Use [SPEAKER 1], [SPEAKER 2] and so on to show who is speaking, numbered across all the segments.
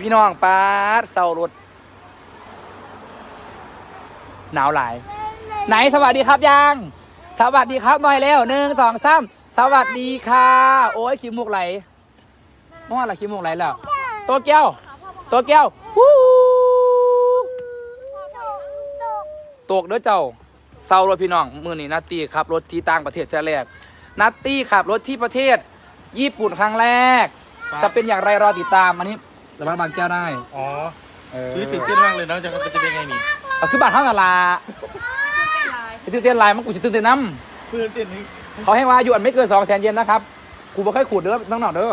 [SPEAKER 1] พี่น้องปาดเศร้ารถหนาวหลาย ไหนสวัสดีครับยัง สวัสดีครับหน่อยแล้วหนึ่งสองสามสวัสดีค่ะ โอ้ยขี้มูกไหลเมื่อวานละขี้มูกไหลแล้วตัวแก้วตัวแก้ววู้ตกเด้อเจ้าเศร้ารถพี่น้องมือนี้นัตตี้ขับรถที่ต่างประเทศเท่าแรกนัตตี้ขับรถที่ประเทศ ญี่ปุ่นครั้งแรก จะเป็นอย่างไรรอติดตามอันนี้ แต่ว่าบางแก้วได้
[SPEAKER 2] อ๋อ
[SPEAKER 1] เออ
[SPEAKER 2] คือตื่นเต้นมากเลยนะจะจะเป็นยังไงนี่
[SPEAKER 1] เอาคือบาทเท่านาลาไปตื่นเต้นลายมันกูจะตื่นเต้นน้
[SPEAKER 2] เพื่อนเต้นนี้ำ
[SPEAKER 1] เขาให้ว่าอยู่อันไม่เกินสองแสนเยนนะครับกูบ่ค่อยขูดเด้อน้องหนอเด้อ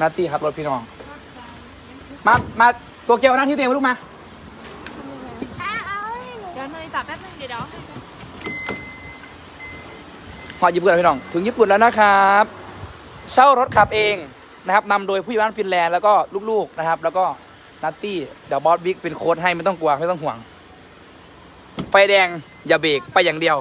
[SPEAKER 1] นาตีครับรถพี่น้อง มามาตัวเกียวนั่งที่เตียงลูกมา
[SPEAKER 3] เดี๋ยวนาฬิกาแป๊บนึงเดี๋ยวเดี๋ยว
[SPEAKER 1] พอญี่ปุ่นแล้วพี่น้อง ถึงญี่ปุ่นแล้วนะครับ เช่ารถขับเอง นะครับนำโดยผู้ใหญ่บ้านฟินแลนด์แล้วก็ลูกๆนะครับ แล้วก็นัตตี้เดี๋ยวบอสบิ๊กเป็นโค้ดให้ไม่ต้องกลัวไม่ต้องห่วง ไฟแดงอย่าเบรกไปอย่างเดียว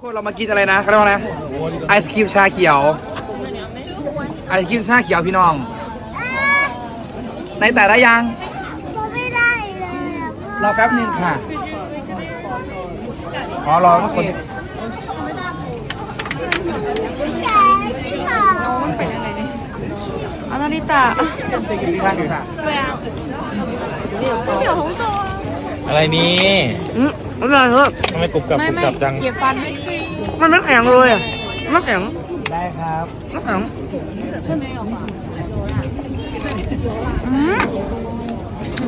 [SPEAKER 1] คนเรามากินอะไรนะเขาเรียกว่าอะไรนะไอศครีมชาเขียวไอศครีมชาเขียวพี่น้อง ในแต่ละยัง
[SPEAKER 3] ได้ยอะพ่
[SPEAKER 1] รอแป๊บหนึ่งค่ะ ขอรอทุกคน
[SPEAKER 3] แกงเขี
[SPEAKER 4] ยวอา
[SPEAKER 1] นาริตะดีค่ะดีะ
[SPEAKER 3] เดี๋ยวของโต
[SPEAKER 2] อะไรนี่
[SPEAKER 4] อร่อยเถอะ
[SPEAKER 2] ทำไม่กรุบกรับกรุบกรับจัง
[SPEAKER 4] มันไม่แข็งเลยอะไม่แข็ง
[SPEAKER 1] ได้ครับ
[SPEAKER 4] ไม่แข็ง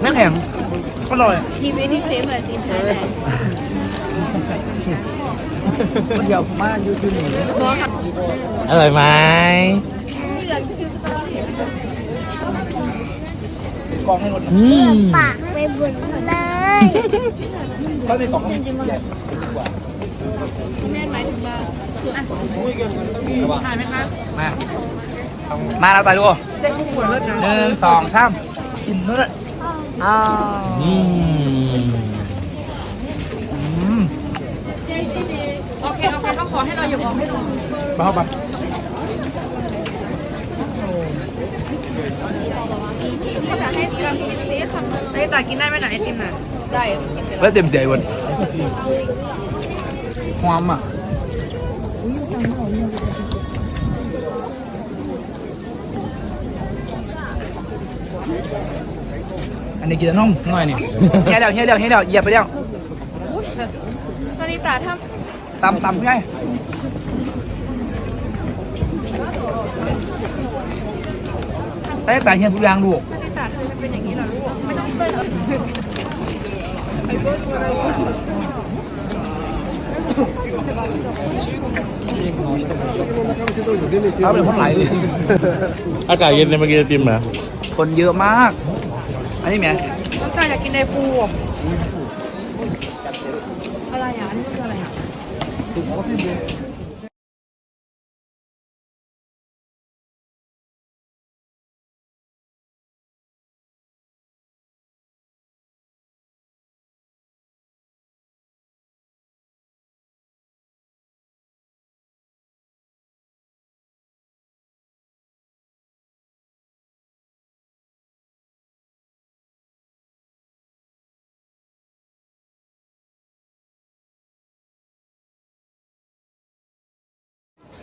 [SPEAKER 4] ไม่แข็งอร่อย
[SPEAKER 3] ทีวีนี่เฟมเลยซีนค้าไหน
[SPEAKER 1] เดี๋ยวมมายูทูบหนึ่ง
[SPEAKER 2] อร่อยไหม
[SPEAKER 1] กองให้หมด
[SPEAKER 3] ปากไปบุญเลย
[SPEAKER 1] เขาในกล่องเขาใหญ่
[SPEAKER 4] ถ่ายไหมคะ
[SPEAKER 1] มา มาแล้วตาดู
[SPEAKER 4] ได้ทุกคนเลยนะ
[SPEAKER 1] หนึ่งสองสามกินด้วยอ้าว
[SPEAKER 2] อืม
[SPEAKER 4] โอเคโอเคเขาขอให้เราอย่าบอกให้ดู
[SPEAKER 1] มาเข้าไป
[SPEAKER 4] ไอ้ตากินได้ไหมไหนะไอติมน่ะได้
[SPEAKER 1] แล้วเต็มใจวันความอะอันนี้กินแต่นมหน่อยนี่เฮียเดียวเฮียเดียวเฮียเดียวเหยียบไปเดียว
[SPEAKER 4] นาริตาถ้า
[SPEAKER 1] ตำตำไงได้ต่เฮียทุกอย่างลู
[SPEAKER 4] เป็นอย่างนี้ล่ะลูกไม่ต้องเป็น
[SPEAKER 1] เขาเป็นคนไหลเลย
[SPEAKER 2] อากาศเย็นเลยเมื่อกี้ไอติมเหรอ
[SPEAKER 1] คนเยอะมาก อันนี้แหม
[SPEAKER 4] น้องตาอยากกินไดฟูอะไรอะอันนี้คืออะไรอะ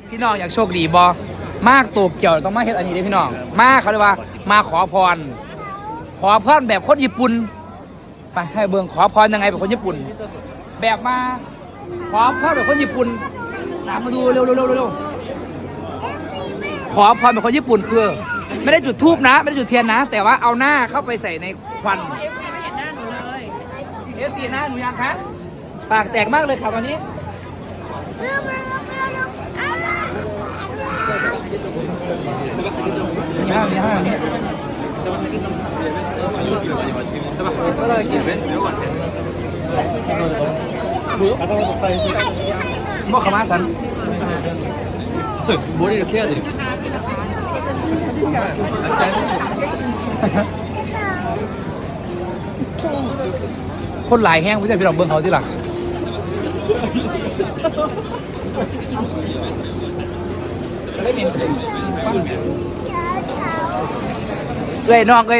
[SPEAKER 1] พี่น้องอยากโชคดีบอมากตัวเกี่ยวต้องมาเฮ็ดอันนี้เด้พี่น้อง มาเขาเรียกว่า มาขอพร ขอพรแบบคนญี่ปุ่นไปให้เบิ่งขอพรยังไงแบบคนญี่ปุ่น แบบมาขอพรแบบคนญี่ปุ่นตามมาดูเร็วเร็วเร็วเร็วขอพรแบบคนญี่ปุ่นคือ ไม่ได้จุดทูบนะ ไม่ได้จุดเทียนนะ แต่ว่าเอาหน้าเข้าไปใส่ในควัน
[SPEAKER 4] เอซีห็นหน้าหนูเลย
[SPEAKER 1] เอฟซีหน้าหนูยังคะปากแตกมากเลยค่ะตอนนี้ 뭐 가만 안.
[SPEAKER 2] 머리 이렇게 해야 돼.
[SPEAKER 1] 콘 라이 해양 보자 비랑 뭔 어디라. ลองเบิ้งเขาที่หลังเอ้ยน้องเ